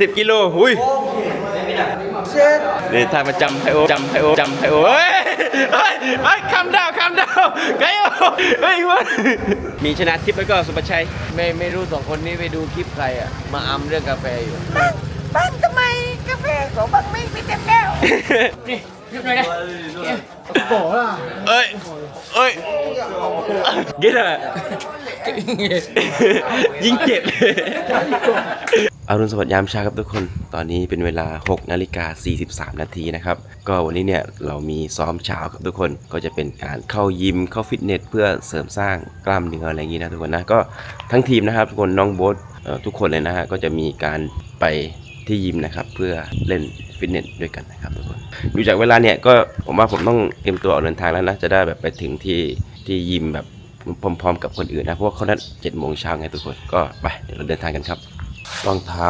สิบกิโลอุ้ยเช็ดนี่ท่าประจำไฮโอจำไฮโอจำไฮโอเฮ้ยเฮ้ยเฮ้ยคำดาวคำดาวไกโอเฮ้ยวันมีชนะทิพย์แล้วก็สุภชัยไม่ไม่รู้สองคนนี้ไปดูคลิปใครอะมาอำเรื่องกาแฟอยู่บ้านทำไมกาแฟของบังไม่ไม่เต็มแก้วนี่ยุบหน่อยนะเอ้ยเอ้ยเก็ตอะยิ่งเจ็บ อรุณสวัสดิ์ยามเช้าครับทุกคน ตอนนี้เป็นเวลา 6 นาฬิกา 43 นาทีนะครับ ก็วันนี้เนี่ยเรามีซ้อมเช้าครับทุกคน ก็จะเป็นการเข้ายิม เข้าฟิตเนส เพื่อเสริมสร้างกล้ามเนื้ออะไรอย่างนี้นะทุกคนนะ ก็ทั้งทีมนะครับทุกคน น้องโบ๊ทเอ่อทุกคนเลยนะฮะ ก็จะมีการไปที่ยิมนะครับ เพื่อเล่นฟิตเนสด้วยกันนะครับทุกคน ดูจากเวลาเนี่ยก็ผมว่าผมต้องเตรียมตัวออกเดินทางแล้วนะ จะได้แบบไปถึงที่ที่ยิมแบบพร้อมๆกับคนอื่นนะ เพราะว่าเขานัดเจ็ดโมงเช้าไงทุกคน ก็ไปเดี๋ยวเราเดินทางกันครับ รองเท้า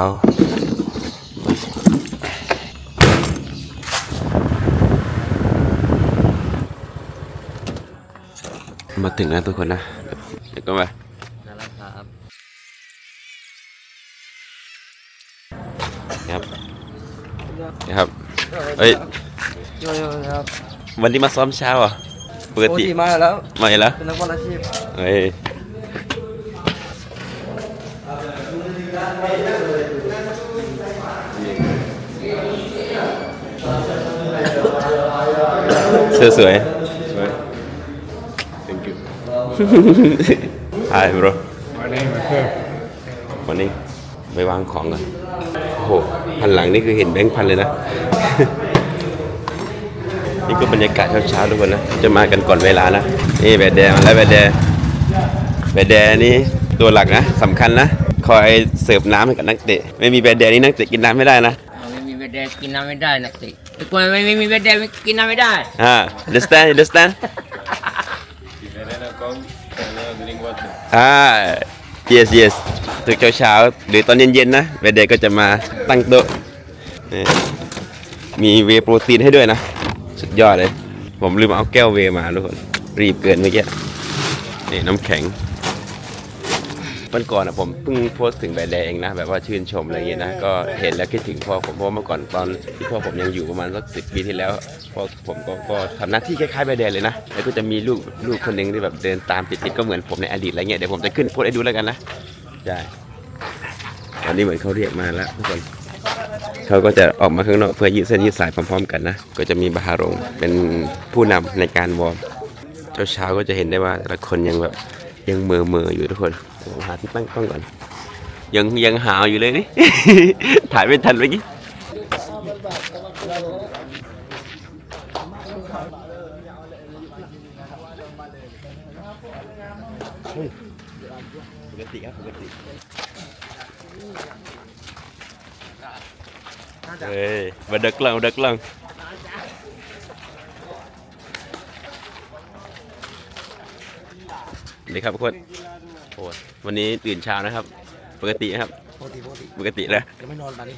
มาถึงแล้วทุกคนนะ เดี๋ยวก็มานั่นแหละครับนะครับนะครับเอ้ยโยโย่ครับวันนี้มาซ้อมเช้าอะปกปกติติมาแล้วไม่แล้วเป็นนักบอลอาชีพเฮ้ย เสื้อสวย Thank you. Hi bro My name is Phil. วันนี้ไปวางของก่อนโอ้โหพันหลังนี่คือเห็นแบงค์พันเลยนะ นี่ก็บรรยากาศเช้าๆทุกคนนะ จะมากันก่อนเวลานะ นี่แบดแดงมาแล้วแบดแดงแบดแดงนี่ตัวหลักนะสำคัญนะ คอยเสิร์ฟน้ำให้กับนักเตะ ไม่มีแบดแดงนี่นักเตะกินน้ำไม่ได้นะไม่มีเบดแดงกินน้ำไม่ได้นักเตะ ทุกคนไม่ไม่มีเบดแดงกินน้ำไม่ได้ อ่า understand understand Elena come, Elena drink water. อ่า yes yes ทุกเช้าๆหรือตอนเย็นๆนะแบดดก็จะมาตั้งโต๊ะนี่มีเวย์โปรตีนให้ด้วยนะ สุดยอดเลย ผมลืมเอาแก้วเวย์มาทุกคนรีบเกินเมื่อกี้นี่น้ำแข็ง วันก่อนอะผมเพิ่งโพสต์ถึงใบแดงเองนะแบบว่าชื่นชมอะไรเงี้ยนะก็เห็นแล้วคิดถึงพ่อผมเพราะว่าเมื่อก่อนตอนที่พ่อผมยังอยู่ประมาณสักสิปีที่แล้วพ่อผมก็ก็ทำหน้าที่คล้ายๆใบแดงเลยนะแล้วก็จะมีลูกลูกคนหนึ่งที่แบบเดินตามติดๆก็เหมือนผมในอดีตอะไรเงี้ยเดี๋ยวผมจะขึ้นโพสต์ให้ดูแล้วกันนะใช่ตอนนี้เหมือนเขาเรียกมาแล้วทุกคนเขาก็จะออกมาข้างนอกเพื่อยืดเส้นยืดสายพร้อมๆกันนะ ก็จะมีบาฮารงเป็นผู้นำในการวอร์มเช้าๆก็จะเห็นได้ว่าแต่ละคนยังแบบ ยังเมอเมอๆอยู่ทุกคนผมหาที่ตั้งกล้องก่อน ยังยังหาวอยู่เลยนี่ ถ่ายไม่ทันเมื่อกี้ปกติครับปกติเฮ้ยมาเด็กลังมาเด็กลัง สวัส ดีครับทุกคนโอ้ยวันนี้ตื่นเช้านะครับ ปกตินะครับ ปกติปกติปกติแล้ว จะไม่นอนตอนนี้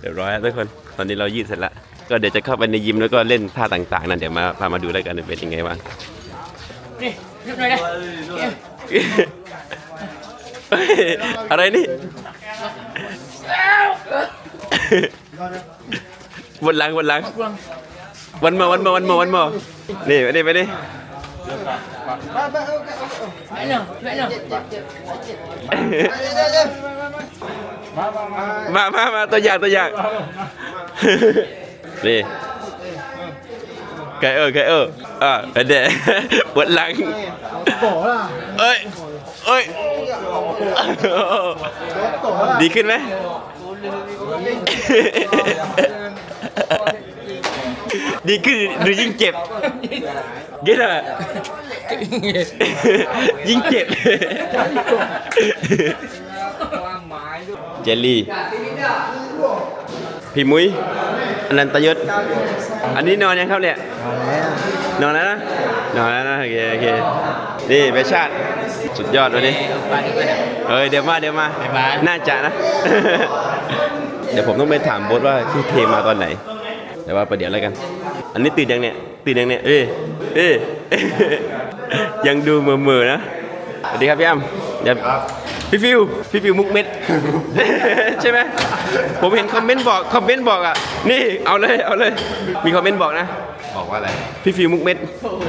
เรียบร้อยแล้วทุกคน ตอนนี้เรายืดเสร็จแล้ว ก็เดี๋ยวจะเข้าไปในยิมแล้วก็เล่นท่าต่างๆ นั่นเดี๋ยวมาพามาดูแล้วกันว่าเป็นยังไงบ้าง นี่ยุบหน่อยนะเฮ้ยอะไรนี่ วันหลังวันหลัง วันมาวันมาวันมาวันมานี่ไปดิไปดิไมามามามามาตัวอย่างตัวอย่างนี่ไก่เออไก่เอออ่าไปเดะปวดหลังเอ้ยเอ้ยดีขึ้นไหมดีขึ้นหรือยิ่งเจ็บ เก็ตอะยิ่งเจ็บเจลลี่ พี่มุ้ยอนันตยศ อันนี้นอนยังครับเนี่ย นอนแล้วนะ นอนแล้วนะโอเคโอเคนี่เบชาติสุดยอดวันนี้ไปดีกว่าเนี่ยเฮ้ยเดี๋ยวมาเดี๋ยวมาบ๊ายบายน่าจะนะ เดี๋ยวผมต้องไปถามโบทว่าที่เทมาตอนไหน แต่ว่าประเดี๋ยวแล้วกัน อันนี้ตื่นยังเนี่ยตื่นยังเนี่ย เอ้ยเอ้ยยังดูเมื่อๆนะ สวัสดีครับพี่อ้ำเดี๋ยวพี่ฟิว พี่ฟิวมุกเม็ด ใช่ไหม ผมเห็นคอมเมนต์บอก คอมเมนต์บอกอะ นี่เอาเลย เอาเลย มีคอมเมนต์บอกนะ บอกว่าอะไร พี่ฟิวมุกเม็ด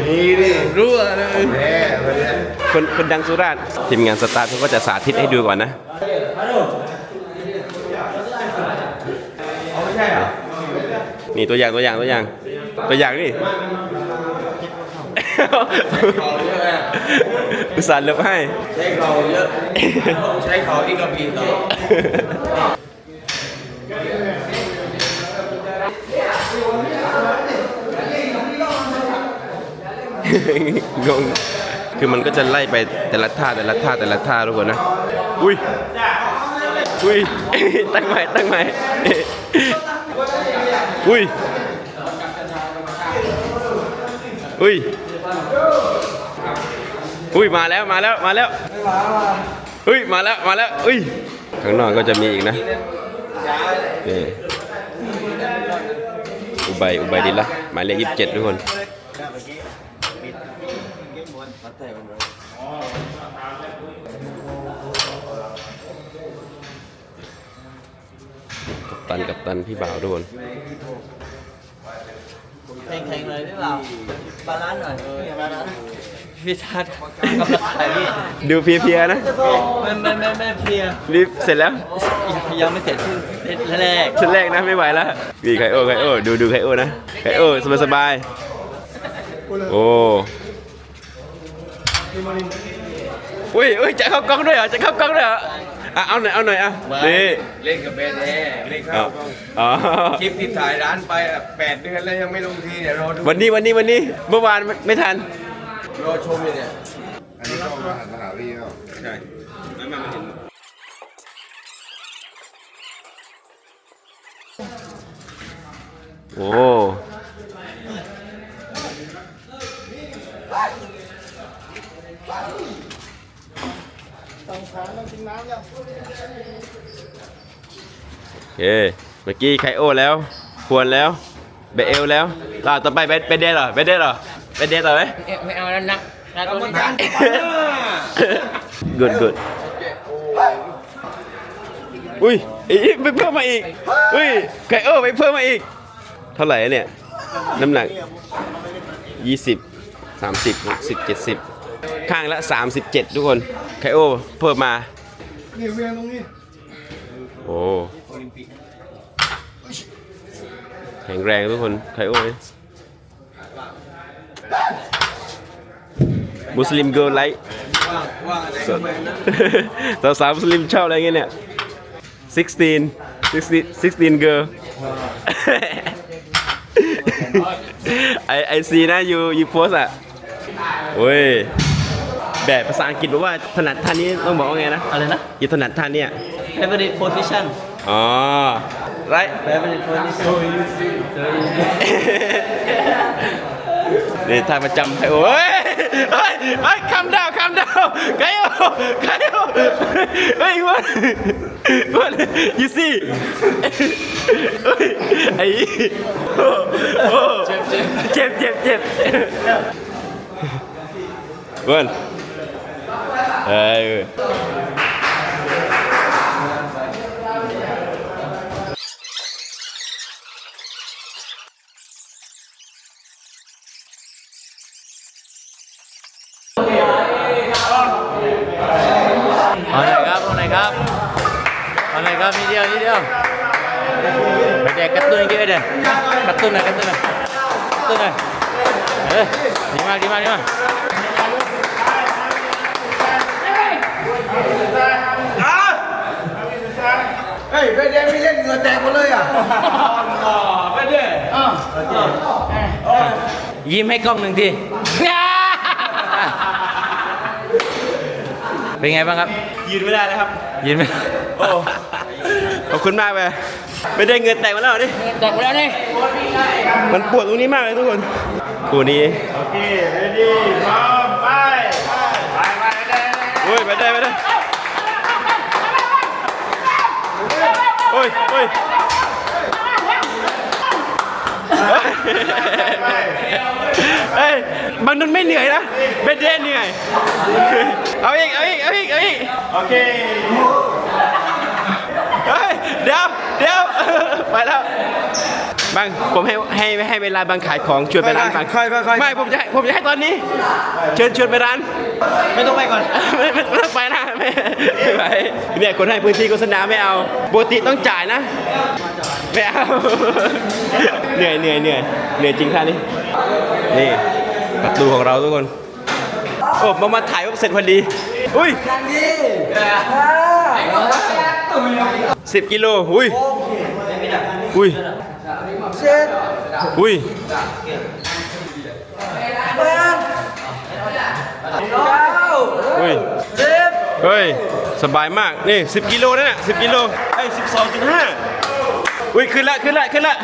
นี่ดิรู้อะไรแน่มาเนี่ยคนคนดังสุราษฎร์ทีมงานสตาร์ทเขาก็จะสาธิตให้ดูก่อนนะนี่ตัวอย่างตัวอย่างตัวอย่าง ตัวอย่างนี่อุตส่าห์เลือกให้ ใช้เขาเยอะ ใช้เขาที่กระพีต่องงคือมันก็จะไล่ไปแต่ละท่าแต่ละท่าแต่ละท่าทุกคนนะ อุ้ย อุ้ย ตั้งใหม่ตั้งใหม่ อุ้ย อุ้ย อุ้ยมาแล้วมาแล้วมาแล้วอุ้ยมาแล้วมาแล้วอุ้ยข้างนอกก็จะมีอีกนะนี่อุบายอุบายดีละหมายเลขยี่สิบเจ็ดทุกคนกับตันกับตันพี่บ่าวทุกคน แข็งๆเลยพี่บ่าวบาลานซ์หน่อยบาลานซ์พี่ชัดกำลังถ่ายพี่ดูเพลียๆนะไม่ไม่ไม่ไม่เพลียรีบเสร็จแล้วยังไม่เสร็จเส้นแรกชุดแรกนะไม่ไหวแล้ววีไคโอไคโอดูดูไคโอนะไคโอสบายสบายๆโอ้อุ้ยอุ้ยจะเข้ากล้องด้วยเหรอจะเข้ากล้องด้วยเหรอ อะเอาหน่อยเอาหน่อยอะนี่เล่นกับเบนแน่เล่นเอาเข้าอ๋อคลิปที่ถ่ายร้านไปอะแปดเดือนแล้วยังไม่ลงทีเนี่ยรอดูวันนี้วันนี้วันนี้เมื่อวานไม่ไม่ทันรอชมอยู่เนี่ยอันนี้ต้องมาหันมาหาพี่เขาใช่ไม่ไม่เห็นโอ้ โอเค เมื่อกี้ไคโอแล้วควรแล้วเบเอลแล้วล่าต่อไปเบเบเดเหรอเบเดเหรอเบเดต่อไหมเอ๊ะไม่เอาแล้วนะนะตัวนี้ good good อุ้ยอีกไปเพิ่มมาอีก อุ้ยไก่เออไปเพิ่มมาอีก เท่าไหร่เนี่ย น้ำหนัก 20 30 60 70 ข้างละ 37 ทุกคนไคโอเพิ่มมานี่เวียนตรงนี้โอ้แข็งแรงทุกคนไคโอเนี่ยมุสลิมเกิร์ลไลท์ว่าอะไรสาวสาวๆมุสลิมชอบอะไรเงี้ยเนี่ย16 16 16 girl ไอไอซีนะยูยูโพสอะโอ้ย แบบภาษาอังกฤษบอกว่าถนัดท่านี้ต้องบอกว่าไงนะอะไรนะยูถนัดท่าเนี้ย favorite position อ๋อไร favorite position นี่ท่าประจำไคโอเฮ้ยเฮ้ยเฮ้ยคำดาวคำดาวไคโอไคโอเฮ้ยวันวัน you see เฮ้ยไอ้โอ้โอ้เจ็บเจ็บเจ็บเจ็บวัน เอ้ กล้องหนึ่งทีเป็นไงบ้างครับ ยืนไม่ได้แล้วครับ ยืนไหมโอ้ขอบคุณมากเลยไม่ได้เงินแตกมาแล้วดิแตกไปแล้วนี่มันปวดตรงนี้มากเลยทุกคนคู่นี้โอเคเรดี้พร้อมไปไปไปได้โอ้ยไปได้ไปได้โอ้ยโอ้ย เฮ้ยบางนนไม่เหนื่อยนะเบนเดนเหนื่อย เอาอีก เอาอีก เอาอีก เอาอีก โอเค เฮ้ย เดี๋ยว เดี๋ยว ไปแล้วบังผมให้ให้ให้เวลาบังขายของชวนไปร้านบังค่อยๆค่อยๆไม่ผมจะให้ผมจะให้ตอนนี้ เชิญชวนไปร้าน ไม่ต้องไปก่อน ไม่ไม่ไม่ต้องไปนะไม่ไม่ไปเนี่ยคนให้พื้นที่โฆษณาไม่เอาปกติต้องจ่ายนะ ไม่เอาเหนื่อยเหนื่อยเหนื่อยเหนื่อยจริงท่านี้นี่ประตูของเราทุกคนโอ้มามาถ่ายว่าเสร็จพอดี อุ้ยสิบกิโลอุ้ยอุ้ยอุ้ยเฮ้ยเฮ้ย สบายมาก นี่ 10 กิโลนั่นน่ะ10 กิโลไอ้สิบส อุ้ยขึ้นละขึ้นละขึ้นละ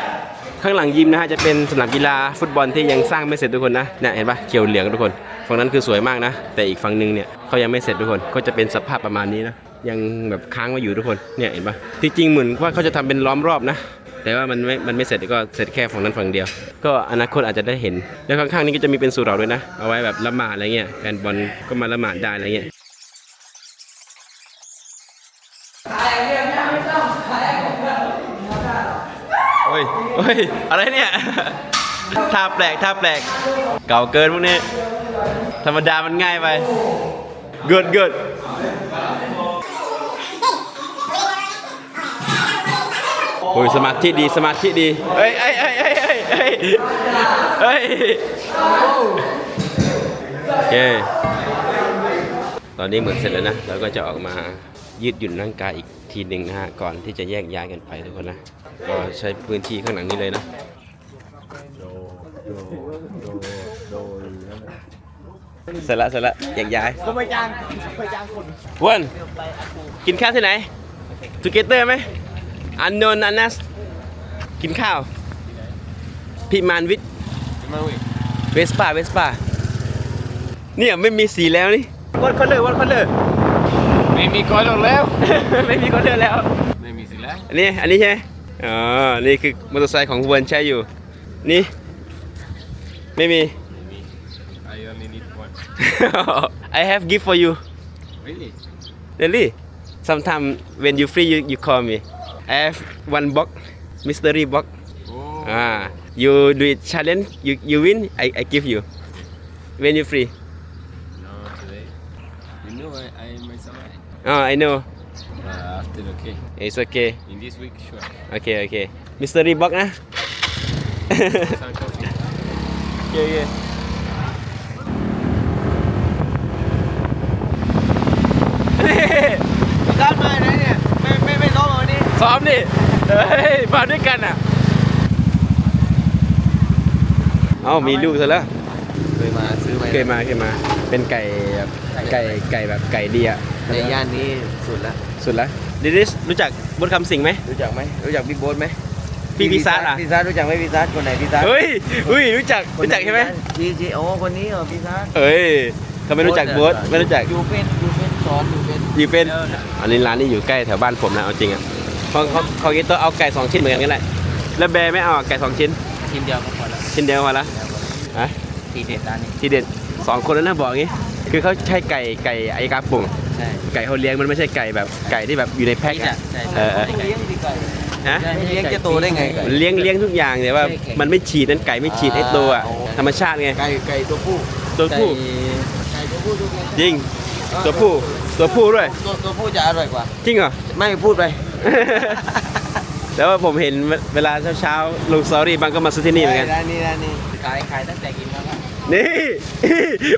ข้างหลังยิมนะฮะจะเป็นสนามกีฬาฟุตบอลที่ยังสร้างไม่เสร็จทุกคนนะเนี่ยเห็นปะเขียวเหลืองทุกคนฝั่งนั้นคือสวยมากนะ แต่อีกฝั่งหนึงเนี่ยเขายังไม่เสร็จทุกคนก็จะเป็นสภาพประมาณนี้นะยังแบบค้างไว้อยู่ทุกคนเนี่ยเห็นปะที่จริงเหมือนว่าเขาจะทำเป็นล้อมรอบนะ แต่ว่ามันไม่มันไม่เสร็จก็เสร็จแค่ฝั่งนั้นฝั่งเดียว ก็อนาคตอาจจะได้เห็น แล้วข้างๆนี้ก็จะมีเป็นสุเหราด้วยนะ เอาไว้แบบละหมาดอะไรเงี้ยแฟนบอลก็มาละหมาดได้อะไรเงี้ย อ้ยโอ้ย อะไรเนี่ยท่าแปลกท่าแปลก เก่าเกินพวกนี้ ธรรมดามันง่ายไป เกิดเกิดโอ้ยสมาธิดีสมาธิดีเอ้ยเอ้ยเอ้ยเอ้ยเอ้ยเอ้ยเอ้ยโอเค ตอนนี้เหมือนเสร็จแล้วนะแล้วก็จะออกมา ยืดหยุ่นร่างกายอีกทีหนึ่งนะฮะก่อนที่จะแยกย้ายกันไปทุกคนนะก็ใช้พื้นที่ข้างหลังนี้เลยนะเสร็จละเสร็จละแยกย้ายก็ไม่จ้างไม่จ้างคนวันกินข้าวที่ไหนทูเกเตอร์ไหมอันโนนอันนัสกินข้าวพี่มานวิทย์เวสป้าเวสป้าเนี่ยไม่มีสีแล้วนี่วัดคอนเลอร์วัดคอนเลอร์ไม่มีก้อนหรอกแล้ว ไม่มีคอนเลอร์แล้ว ไม่มีสิแล้ว อันนี้อันนี้ใช่ไหมอ๋อ นี่คือมอเตอร์ไซค์ของเวิร์นใช้อยู่ นี่ไม่มี I only need one I have gift for you really really sometime when you free you, you call me I have one box mystery box oh ah you do it challenge you you win I, I give you when you free no today you know I I myself oh I know uh, after okay it's okay in this week sure okay okay mystery box นะ some coffee โอเคโอเคซ้อมมาไหนเนี่ยไม่ไม่ไม่ซ้อมวันนี้ซ้อมดิเฮ้ยมาด้วยกันอะเอ้ามีลูกซะแล้วเคยมาซื้อไหมเคยมาเคยมา เป็นไก่แบบ ไก่ไก่แบบไก่ดีอะในย่านนี้สุดละสุดแล้วดิดิสรู้จักบดคำสิงไหมรู้จักไหมรู้จักพี่โบ๊ทไหมพี่พิซซ่าอะพิซซ่ารู้จักไหมพิซซ่าคนไหนพิซซ่าเฮ้ยอุ้ยรู้จักรู้จักใช่ไหมจีจีโอ้คนนี้เหรอพิซซ่าเอ้ยเขาไม่รู้จักบดไม่รู้จักอยู่เป็นอยู่เป็นสอนอยู่เป็นอยู่เป็นอันนี้ร้านนี้อยู่ใกล้แถวบ้านผมนะเอาจริงอะเขาเขาเขาคิดตัวเอาไก่สองชิ้นเหมือนกันก็ได้แล้วแบร์ไม่เอาไก่สองชิ้นทีมเดียวก็พอแล้วชิ้นเดียวพอละฮะทีเด็ดร้านนี้ทีเด็ดสองคนแล้วนะบอกงี้ คือเขาใช้ไก่ไก่ไอกาปุ่งใช่ไก่เขาเลี้ยงมันไม่ใช่ไก่แบบไก่ที่แบบอยู่ในแพ็คใช่อะใช่เออเออเลี้ยงดีไก่ฮะเลี้ยงจะโตได้ไงมันเลี้ยงเลี้ยงทุกอย่างแต่ว่ามันไม่ฉีดนั้นไก่ไม่ฉีดไอตัวอะธรรมชาติไงไก่ไก่ตัวผู้ตัวผู้ไก่ตัวผู้ตัวเมียจริงตัวผู้ตัวผู้ด้วยตัวตัวผู้จะอร่อยกว่า จริงเหรอ ไม่พูดไปแต่ว่าผมเห็นเวลาเช้าๆลงสตอรี่บางก็มาซื้อที่นี่เหมือนกัน ร้านนี้ร้านนี้ขายขายตั้งแต่กี่โมงครับ นี่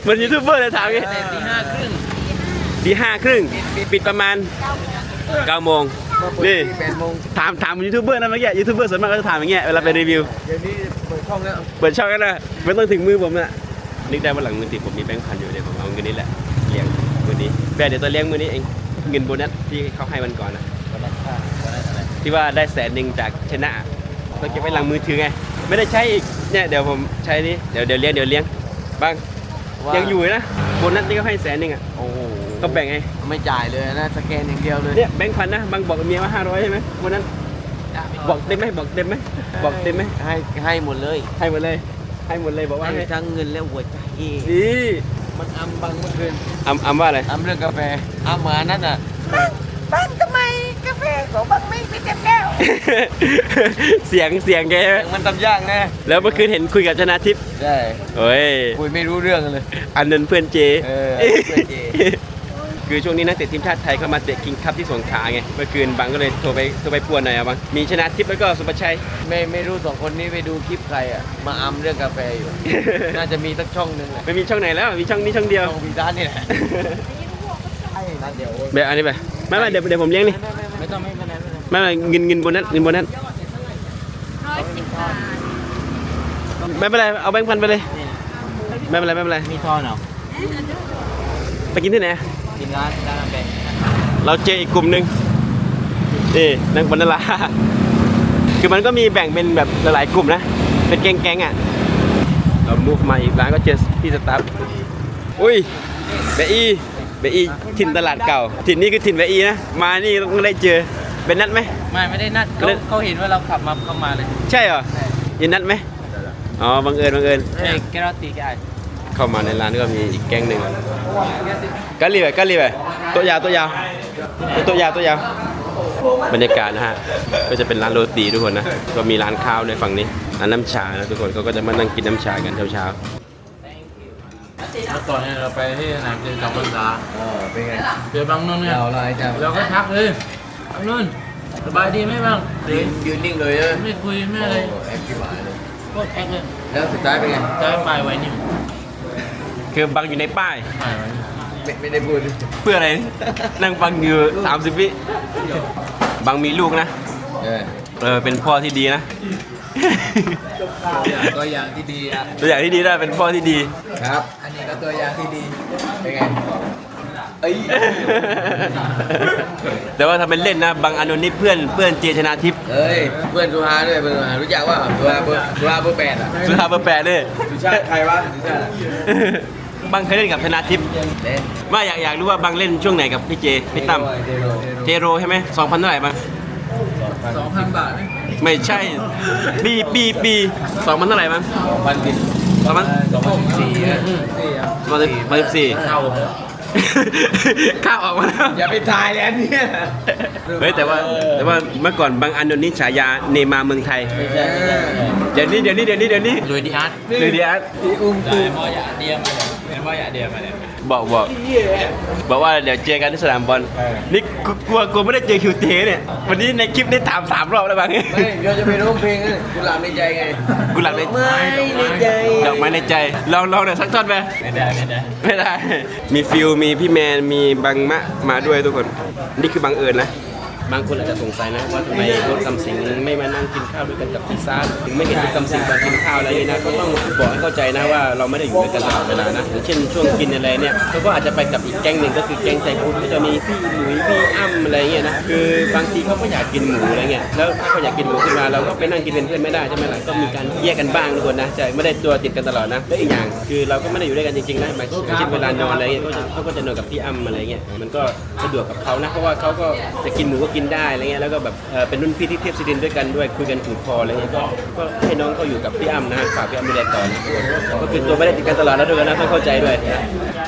เหมันยูทูบเบอร์เลยถามไงแต่ตีห้าครึ่งตีห้าครึ่งปิดประมาณเก้าโมงนี่แปดโมงถามถามยูทูบเบอร์นะเมื่อกี้ยูทูบเบอร์ส่วนมากก็จะถามอย่างเงี้ยเวลาไปรีวิวเดี๋ยวนี้เปิดช่องแล้วเปิดช่องกันนะไม่ต้องถึงมือผมนะนึกได้ว่าหลังมือถือผมมีแบงค์พันอยู่เดี๋ยวผมเอาเงินนี้แหละเลี้ยงมือนี้แบรเดี๋ยวตัวเลี้ยงมือนี้เองเงินโบนัสที่เขาให้มันก่อนนะวันละค่าวันละเท่าไหร่ที่ว่าได้แสนหนึ่งจากชนะต้องเก็บไว้หลังมือถือไงไม่ได้ใช้อีกเนี่ยเดี๋ยวผมใช้นี่เดี๋ยวเดี๋ยวเลี้ยงเดี๋ยวเลี้ยง บ้างว่ายังอยู่นะโบนัสนี่ก็ให้แสนหนึ่งอะโอ้โหก็แบ่งไงไม่จ่ายเลยนะสแกนอย่างเดียวเลยเนี่ยแบงค์พันนะบางบอกกับเมียว่าห้าร้อยใช่ไหมวันนั้นบอกเต็มไหมบอกเต็มไหมบอกเต็มไหมให้ให้หมดเลยให้หมดเลยให้หมดเลยบอกว่าให้ให้ทั้งเงินและหัวใจดีมันอำบังเมื่อคืนอำอำว่าอะไรอำเรื่องกาแฟอำหมานั่นอะ เสียงเสียงแกใช่ไหมมันทำยากแน่แล้วเมื่อคืนเห็นคุยกับชนะทิพย์ใช่โอ้ยคุยไม่รู้เรื่องเลย อันนั้นเพื่อนเจเออเพื่อนเจคือช่วงนี้นักเตะทีมชาติไทยเข้ามาเตะคิงคัพที่สงขลาไงเมื่อคืนบังก็เลยโทรไปโทรไปป่วนหน่อยอะบังมีชนะทิพย์แล้วก็สุภชัยไม่ไม่รู้สองคนนี้ไปดูคลิปใครอะมาอำเรื่องกาแฟอยู่ น่าจะมีสักช่องหนึงแหละไม่มีช่องไหนแล้วมีช่องนี้ช่องเดียวช่องวีด้านนี่แหละนั่นเดี๋ยวแบบอันนี้ไปไม่ไม่เดี๋ยวเดี๋ยวผมเลี้ยงนี่ไม่ต้องไม่เป็นไร ไม่เป็นไรไม่ไม่เงินเงินบนนั้นเงินบนนั้นร้อยสิบบาทไม่เป็นไรเอาแบงค์พันไปเลยไม่เป็นไรไม่เป็นไรมีทอนเหรอไปกินที่ไหนกินร้านร้านกาแฟเราเจออีกกลุ่มหนึ่งนี่นักบอลนาราคือมันก็มีแบ่งเป็นแบบหลายๆกลุ่มนะ เป็นแก๊งๆอะเรามูฟมาอีกร้านก็เจอพี่สตาฟอุ้ยเบอีเบอีถิ่นตลาดเก่า ถิ่นนี้คือถิ่นเบอีนะ มานี่ต้องได้เจอ เป็นนัดไหม ไม่ไม่ได้นัดเขาเล่นเขาเห็นว่าเราขับมาเข้ามาเลยใช่เหรอยินนัดไหมอ๋อบังเอิญบังเอิญเฮ้ยแกเราตีแกไอ้เข้ามาในร้านก็มีอีกแก๊งหนึ่งกะหรี่ไปกะหรี่ไปโตัวยาวโตัวยาวโตัวยาวโตัวยาวบรรยากาศนะฮะก็จะเป็นร้านโรตีทุกคนนะก็มีร้านข้าวในฝั่งนี้ร้านน้ำชานะทุกคนเขาก็จะมานั่งกินน้ำชากันเช้าเมื่อก่อนเนี่ยเราไปที่สนามเจอกับพรรษาเออเป็นไงเจอบางนนท์เนี่ยเราอะไรจ้ะเราก็ทักเลย บางนนท์สบายดีไหมบ้างยืนยืนนิ่งเลยเออไม่คุยไม่อะไรโอ้แอคทีฟายเลยโคตรแอคเลยแล้วสุดท้ายเป็นไงจะไปไว้นี่ๆคือบังอยู่ในป้ายไปไว้นี่ไม่ไม่ได้พูดเพื่ออะไร นั่งฟังอยู่30วิบังมีลูกนะ เออเออเป็นพ่อที่ดีนะ ตัวอย่างที่ดีอะตัวอย่างที่ดีได้เป็นพ่อที่ดี ครับ อันนี้ก็ตัวอย่างที่ดีเป็นไง เอ้ยแต่ว่าทำเป็นเล่นนะบางอานนท์นี่เพื่อนเพื่อนเจชนาทิพย์เอ้ยเพื่อนสุฮาด้วยเพื่อนสุฮารู้จักว่าสุฮาเบอร์สุฮาเบอร์แปดอะสุดท้ายเบอร์แปดเลยสุชาติใครวะสุชาติบางเคยเล่นกับชนาทิพย์เล่นว่าอยากอยากรู้ว่าบางเล่นช่วงไหนกับพี่เจพี่ตั้มเทโรเจโรใช่ไหมสองพันเท่าไหร่บางสองพันบาทไม่ใช่ ปีปีปีสองพันเท่าไหร่บางสองพันสิบสองพันสองพันสี่อะสี่อะสองพันสิบสี่เข้า ข้าวออกมาแล้วอย่าไปทายเลยอันเนี้ยเฮ้ยแต่ว่าแต่ว่าเมื่อก่อนบางอันโดนนี่ฉายาเนย์มาร์เมืองไทยไม่ใช่ไม่ใช่เดี๋ยวนี้เดี๋ยวนี้เดี๋ยวนี้เดี๋ยวนี้ลุยดีอาร์ตเลยดีอาร์ตที่อุ้มได้ตูมออย่าเดียมมาเลยเป็นมออย่าเดียมมาเลย บอกบอกบอกว่าเดี๋ยวเจอกันที่สนามบอลนี่กูกลัวกลัวไม่ได้เจอคิวเทเนี่ยวันนี้ในคลิปได้ถามสามรอบแล้วบางไม่เดี๋ยวจะไปร้องเพลงนะกูหลับในใจไงกูหลักในไม่ในใจดอกไม้ในใจลองลองหน่อยสักท่อนไปไม่ได้ไม่ได้ไม่ได้ มีฟิลมีพี่แมนมีบังมะมาด้วยทุกคน นี่คือบังเอิญนะ บางคนอาจจะสงสัยนะว่าทำไมรถกำสิงไม่มานั่งกินข้าวด้วยกันกับพี่ซ่าถึงไม่เห็นรถกำสิงมากินข้าวอะไรนี่นะก็ต้องบอกให้เข้าใจนะว่าเราไม่ได้อยู่ด้วยกันตลอดเวลานะอย่างเช่นช่วงกินอะไรเนี่ยเขาก็อาจจะไปกับอีกแก๊งหนึ่งก็คือแก๊งใจบุญก็จะมีพี่หลุยพี่อ้ำอะไรเงี้ยนะคือบางทีเขาก็อยากกินหมูอะไรเงี้ยแล้วถ้าเขาอยากกินหมูขึ้นมาเราก็ไปนั่งกินเป็นเพื่อนไม่ได้ใช่ไหมล่ะก็มีการแยกกันบ้างทุกคนนะใช่ไม่ได้ตัวติดกันตลอดนะและอีกอย่างคือเราก็ไม่ได้อยู่ด้วยกันจริงๆนะหมายอย่างเช่นเวลานอนอะไรเงี้ยเขาก็จะนอนกับพี่อ้ำอะไรเงี้ยมันก็สะดวกกับเขานะเพราะว่าเขาก็จะกินหมูก็กินได้อะไรเงี้ยแล้วก็แบบเอ่อเป็นรุ่นพี่ที่เทียบสิรินด้วยกันด้วยคุยกันถูกคออะไรเงี้ยก็ก็ให้น้องเขาอยู่กับพี่อ้ำนะฝากพี่อ้ำดูแลต่อนะก็คือตัวไม่ได้ติดกันตลอดแล้วด้วยนะต้องเข้าใจด้วย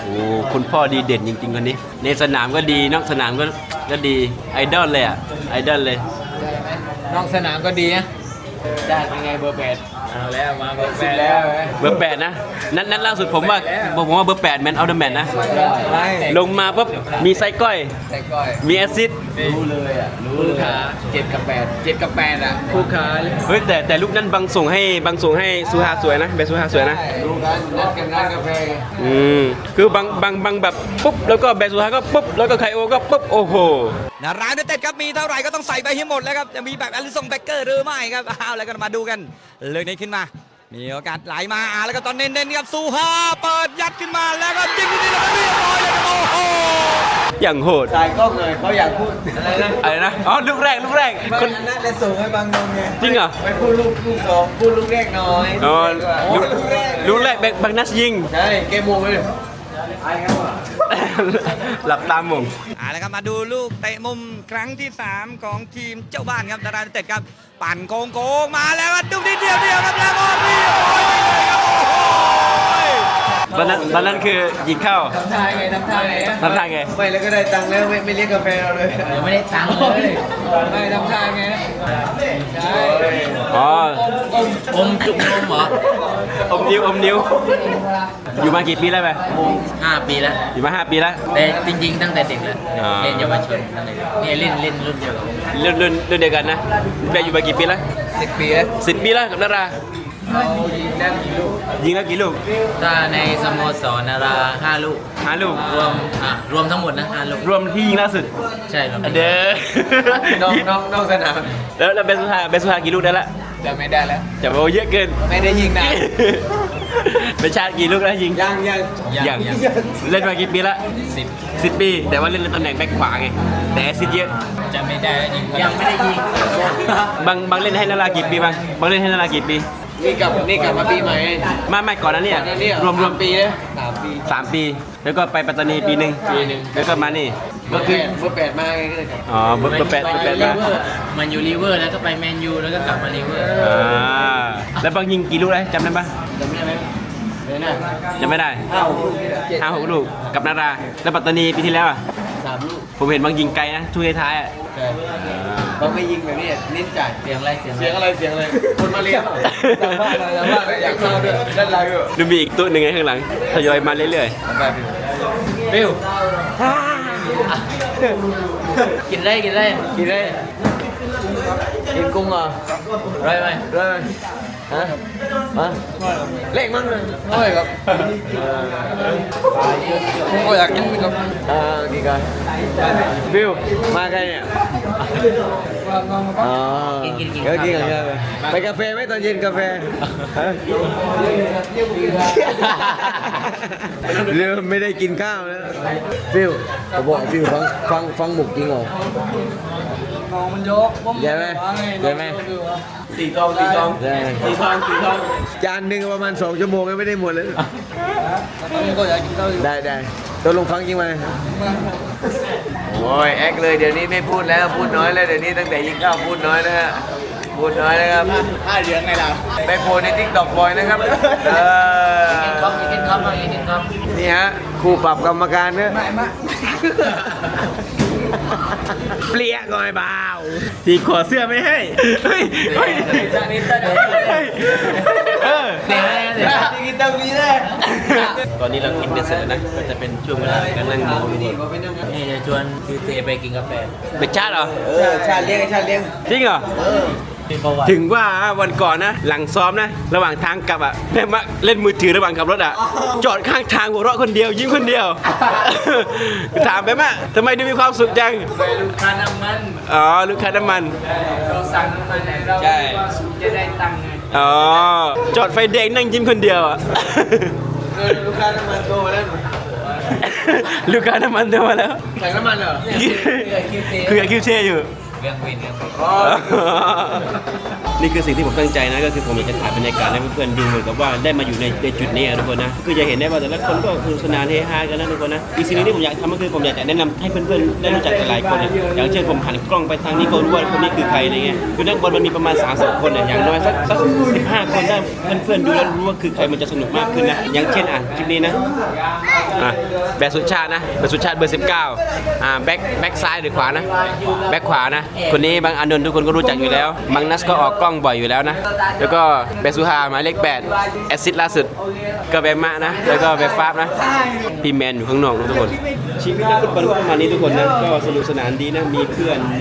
โอ้คุณพ่อดีเด่นจริงๆคนนี้ ในสนามก็ดีนอกสนามก็ก็ดีไอดอลเลยอะไอดอลเลย นอกสนามก็ดีนะจ้าเป็นไงเบอร์แปด เอาแล้วมาเบอร์แปดแล้วเบอร์แปดนะนัดนัดล่าสุดผมว่าผมว่าเบอร์แปดแมนเอาเดอะแมนนะไม่ลงมาปุ๊บมีไซก้อยแต่ก้อย มีแอซซิดรู้เลยอะรู้เลยขาเจ็ดกับแปดเจ็ดกับแปดอะคู่ขาเลยเฮ้ยแต่แต่ลูกนั้นบังส่งให้บังส่งให้สุฮาสวยนะเบสุฮาสวยนะรู้กันนัดกันร้านกาแฟอืมคือบังบังบังแบบปุ๊บแล้วก็เบสุฮาก็ปุ๊บแล้วก็ไคโอก็ปุ๊บโอ้โห นารายูไนเต็ดครับมีเท่าไหร่ก็ต้องใส่ไปให้หมดแล้วครับจะมีแบบอลิซงแบกเกอร์หรือไม่ครับเอาแล้วกันมาดูกันเลือกนี้ขึ้นมา มีโอกาสไหลมาอ่าแล้วก็ตอนเน้นๆครับซูฮาเปิดยัดขึ้นมาแล้วก็ยิงลูกนี้แล้วก็เรียบร้อยเลยครับโอ้โหอย่างโหดสายกล้องหน่อยเขาอยากพูดอะไรนะอะไรนะอ๋อลูกแรกลูกแรกบางคนอันนั้นเลยส่งให้บางนนไงจริงเหรอไปพูดลูกลูกสองพูดลูกแรกหน่อยอ๋อลูลูกกแรกลูกแรกแบกบังนัสยิงใช่เกมโมงเลย หลับตามมงเอาละครับมาดูลูกเตะมุมครั้งที่ 3 ของทีมเจ้าบ้านครับนารายูไนเต็ดครับ ปั่นโกงโกงมาแล้วครับดูนิดเดียวเดียวครับแล้วก็เรียบร้อยไปเลยครับโอ้โหตอนนั้นตอนนั้นคือยิงเข้าทำท่าไงทำท่าไงอะทำท่าไงไม่แล้วก็ได้ตังค์แล้วไม่ไม่เรียกกาแฟเราเลยยังไม่ได้ตังค์เลยไม่ทำท่าไงใช่อ๋ออมจุกนมเหรอ อมนิ้วอมนิ้ว อยู่มากี่ปีแล้วไปห้าปีแล้ว อยู่มาห้าปีแล้ว แต่จริงๆตั้งแต่เด็กแล้วอ่า เล่นเยาวชนตั้งแต่เด็กเนี่ยเล่นเล่นรุ่นเดียวกับผมรุ่นรุ่นรุ่นเดียวกันนะแบอยู่มากี่ปีแล้วสิบปีแล้วสิบปีแล้วกับนาราเรายิงได้กี่ลูกยิงแล้วกี่ลูกถ้าในสโมสรนาราห้าลูกห้าลูก รวมอะรวมทั้งหมดนะห้าลูกรวมที่ยิงล่าสุดใช่รวมทั้งหมดเด้อน้องน้องน้องสนามแล้วแล้วเบสสุฮาเบสสุฮากี่ลูกได้ละ จำไม่ได้แล้ว จะบอกว่าเยอะเกิน ไม่ได้ยิงนานเป็นชาติกี่ลูกแล้วยิง ยังยังยังเล่นมากี่ปีละสิบสิบปี แต่ว่าเล่นในตำแหน่งแบ็คขวาไง แต่แอสซิสต์เยอะจำไม่ได้แล้วยิงยังไม่ได้ยิง บางบางเล่นให้นารากี่ปีบางบางเล่นให้นารากี่ปี นี่กลับนี่กลับมาปีใหม่ไมาไม่ก่อนนั้นเนี่ยตอนนี้รวมรวมปีนะสามปีสามปี แล้วก็ไปปัตตานีปีหนึ่งปีหนึ่งแล้วก็มานี่ เบอร์แปดเบอร์แปดมาไงก็เลยกลับอ๋อเบอร์เบอร์แปดเบอร์แปดลิมาเวอร์มันอยู่ลิเวอร์แล้วก็ไปแมนยูแล้วก็กลับมาลิเวอร์อ่าแล้วบางยิงกี่ลูกได้จำได้ปะจำไม่ได้ไหมเดี๋ยวนะจำไม่ได้ห้าหกลูกนี่แหละห้าหกลูกกับนารา แล้วปัตตานีปีที่แล้วอะสามลูกผมเห็นบางยิงไกลนะช่วงท้ายๆอะใช่บางไม่ยิงแบบนี้เน้นจ่ายเสียงอะไรเสียงเสียงอะไรเสียงอะไรคนมาเรียนสัมภาษณ์อะไรสัมภาษณ์อะไรอยากเข้าด้วยเล่นอะไรด้วยดูมีอีกตัวหนึ่งไงข้างหลังทยอยมาเรื่อยสัมภาษณ์ดิบิว กินได้กินได้กินได้กินกุ้งเหรอร้อยไหมได้ไหมฮะฮะเล็กมั้งเลยโอ้ยครับโอ้อยากกินครับอ่าดีกันบิวมาไงเนี่ย อ๋อกินกินกินเดี๋ยวกินกันเยอะเลยไปกาแฟไหมตอนเย็นกาแฟฮะเริ่มไม่ได้กินข้าวแล้วฟิวผมบอกฟิวฟังฟังฟังหมกจริงเหรอ มองมันยกใช่ไหมใช่ไหมสี่ทองสี่ทองใช่ สี่ทองสี่ทองจานหนึ่งประมาณสองชั่วโมงยังไม่ได้หมดเลยก็อยากกินข้าวได้ได้ตกลงฟังจริงไหมโอ้ยแอคเลยเดี๋ยวนี้ไม่พูดแล้วพูดน้อยแล้วเดี๋ยวนี้ตั้งแต่ยิงข้าวพูดน้อยนะฮะพูดน้อยนะครับห้าเดือนไงล่ะไปโพสในทิกตอกบ่อยนะครับเออครับกินครับกินครับนี่ฮะครูปรับกรรมการเนอะ เปลี่ยก่อยเบาทีขอเสื้อไม่ให้ เฮ้ยเฮ้ยตอนนี้ตอนนี้เออเดี๋ยวเดี๋ยวกินตรงนี้ได้ตอนนี้เรากินกันเสร็จแล้วนะ ก็จะเป็นช่วงเวลาการนั่งดูทุกคนนี่จะชวนคือเตไปกินกาแฟเป็นชาติเหรอ เออชาเลี้ยงชาเลี้ยงจริงเหรอเป็นประวัติถึงว่าวันก่อนนะ หลังซ้อมนะ ระหว่างทางกลับอะแม่มาเล่นมือถือระหว่างขับรถอะ จอดข้างทางหัวเราะคนเดียว ยิ้มคนเดียว ถามไปมะทำไมดูมีความสุขจัง ไปลูกค้าน้ำมันอ๋อ ลูกค้าน้ำมัน เราสั่งน้ำมันไหนเราใช่ ว่าสูงจะได้ตังค์ไงอ๋อ จอดไฟแดงนั่งยิ้มคนเดียวอะ เออลูกค้าน้ำมันโตมาแล้วลูกค้าน้ำมันเดินมาแล้วใส่น้ำมันเหรอคืออยากคิวเช่อยู่ เรื่องวินเรื่องวินอ๋อนี่คือสิ่งที่ผมตั้งใจนะก็คือผมอยากจะถ่ายบรรยากาศให้เพื่อนๆดูเหมือนกับว่าได้มาอยู่ในในจุดนี้อะทุกคนนะคือจะเห็นได้ว่าแต่ละคนก็สนุกสนานเฮฮากันนะทุกคนนะอีกสิ่งหนึงที่ผมอยากทำก็คือผมอยากจะแนะนำให้เพื่อนๆได้รู้จักหลายๆคนนะอย่างเช่นผมหันกล้องไปทางนี้ก็รู้ว่าคนนี้คือใครอะไรเงี้ยคือนักบอลมันมีประมาณ30คนนะอย่างน้อยสักสัก15คนได้เพื่อนๆดูแล้วรู้ว่าคือใครมันจะสนุกมากขึ้นนะอย่างเช่นอะคลิปนี้นะอะแบ็คสุชาตินะแบ็คสุชาติเบอร์19อ่าแบ็คแบ็คซ้ายหรือขวานะแบ็คขวานะคนนี้บางอานนท์ทุกคนก็รู้จักอยู่แล้ว บางนัสก็ออกกล้องบ่อยอยู่แล้วนะ แล้วก็เบสุฮาหมายเลข8แอซิดล่าสุด ก็เบมมะนะ แล้วก็เบฟาบนะ พี่แมนอยู่ข้างนอกทุกคน ชีวิตนักฟุตบอลก็ประมาณนี้ทุกคนนะ ก็สนุกสนานดีนะ มีเพื่อน มี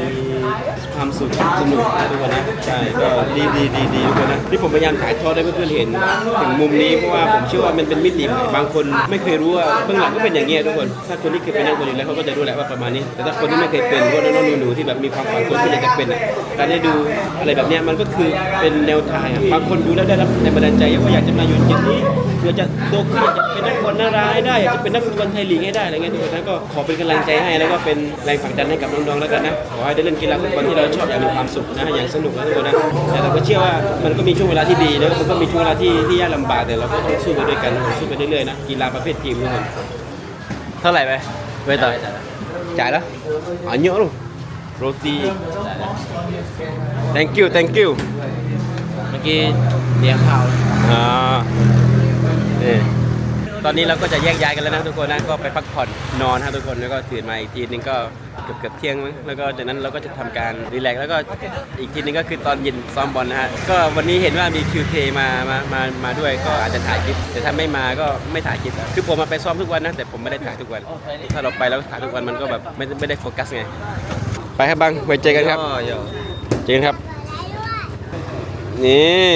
ความสุขสนุกนะทุกคนนะใช่ก็ดีดีดีดีทุกคนนะที่ผมพยายามถ่ายทอดให้เพื่อนๆเห็นถึงมุมนี้เพราะว่าผมเชื่อว่ามันเป็นมิติใหม่บางคนไม่เคยรู้ว่าเบื้องหลังก็เป็นอย่างเงี้ยทุกคน ถ้าคนที่เคยเป็นนักบอลอยู่แล้วเขาก็จะรู้แหละว่าประมาณนี้ แต่ถ้าคนที่ไม่เคยเป็นพวกน้องๆหนูๆที่แบบมีความฝันคนที่อยากจะเป็นการได้ดูอะไรแบบเนี้ยมันก็คือเป็นแนวทางบางคนดูแล้วได้รับแรงบันดาลใจว่าอยากจะมาอยู่จุดนี้อยากจะโตขึ้นจะเป็นนัก บอลนาราให้ได้อยากจะเป็นนักฟุตบอลไทยลีกให้ได้อะไรเงี้ยทุกคนนะก็ขอเป็นกำลังใจให้แล้วก็เป็นแรงผลักดันให้กับน้องๆแล้วกันนะขอให้ได้เล่นกีฬาฟุตบอลที่เราชอบอย่างมีความสุขนะอย่างสนุกนะทุกคนนะแต่เราก็เชื่อว่ามันก็มีช่วงเวลาที่ดีแล้วมันก็มีช่วงเวลาที่ที่ยากลำบากแต่เราก็ต้องสู้ไปด้วยกันสู้ไปเรื่อยๆนะกีฬาประเภททีมทุกคนเท่าไหร่ไปไปต่อจ่ายแล้วอ๋อเยอะลูกโรตี thank you thank you เมื่อกี้เลี้ยงข้าวอ่านี่ ตอนนี้เราก็จะแยกย้ายกันแล้วนะทุกคนนะก็ไปพักผ่อนนอนฮะทุกคนแล้วก็ตื่นมาอีกทีนึงก็เกือบเกือบเที่ยงมั้งแล้วก็จากนั้นเราก็จะทำการรีแลกซ์แล้วก็อีกทีนึงก็คือตอนเย็นซ้อมบอลนะฮะก็วันนี้เห็นว่ามี QK มามามามาด้วยก็อาจจะถ่ายคลิปแต่ถ้าไม่มาก็ไม่ถ่ายคลิปคือผมมาไปซ้อมทุกวันนะแต่ผมไม่ได้ถ่ายทุกวัน ถ้าเราไปแล้วถ่ายทุกวันมันก็แบบไม่ไม่ได้โฟกัสไงไปครับบังไว้เจอกันครับเจอกันครับ นี่